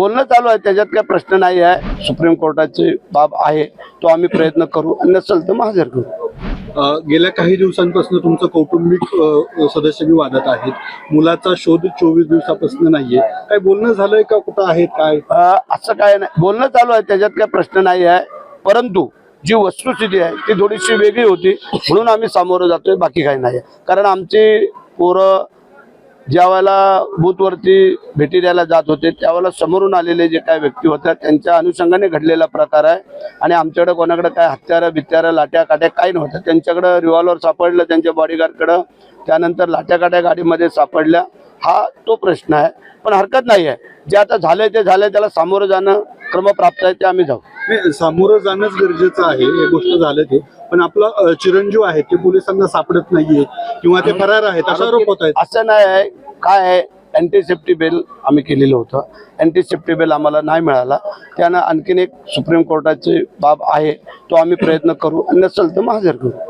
बोलणं चालू आहे त्याच्यात काय प्रश्न नाही आहे. सुप्रीम कोर्टाची बाब आहे तो आम्ही प्रयत्न करू. आणि नसेल तर मग हजर करू गेल्या काही दिवसांपासून तुमचं कौटुंबिक सदस्य बी वादत आहेत. मुलाचा शोध चोवीस दिवसापासून नाहीये. काय बोलणं झालंय का? कुठं आहेत? काय? असं काय नाही. बोलणं चालू आहे त्याच्यात काय प्रश्न नाही आहे. परंतु जी वस्तुस्थिती आहे ती थोडीशी वेगळी होती. म्हणून आम्ही सामोरं जातोय बाकी काही नाही आहे. कारण आमची पोरं ज्या वेळेला बूथवरती भेटी द्यायला जात होते त्यावेळेला समोरून आलेले जे काय व्यक्ती होत्या त्यांच्या अनुषंगाने घडलेला प्रकार आहे. आणि आमच्याकडे कोणाकडे काय हत्यारं बित्यारं लाट्या काट्या काही नव्हतं त्यांच्याकडं रिव्हॉल्वर सापडलं त्यांच्या बॉडीगार्डकडं त्यानंतर लाट्या काट्या गाडीमध्ये सापडल्या. हा तो प्रश्न आहे. पण हरकत नाही आहे. जे आता झालंय ते झालंय. त्याला सामोरं जाणं क्रमप्राप्त आहे ते आम्ही जाऊ. नाही, सामोरं जाणंच गरजेचं आहे. हे गोष्ट झालं ते. पण आपला अ, चिरंजीव आहे ते पोलिसांना सापडत नाहीये किंवा ते फरार आहेत. असा आरोप होत आहेत. असं नाही आहे. काय आहे? अँटी सेफ्टी बेल आम्ही केलेलं होतं. अँटी सेफ्टी बेल आम्हाला नाही मिळाला. त्यानं आणखीन एक सुप्रीम कोर्टाची बाब आहे. तो आम्ही प्रयत्न करू. आणि नसेल तर मग हजर करू.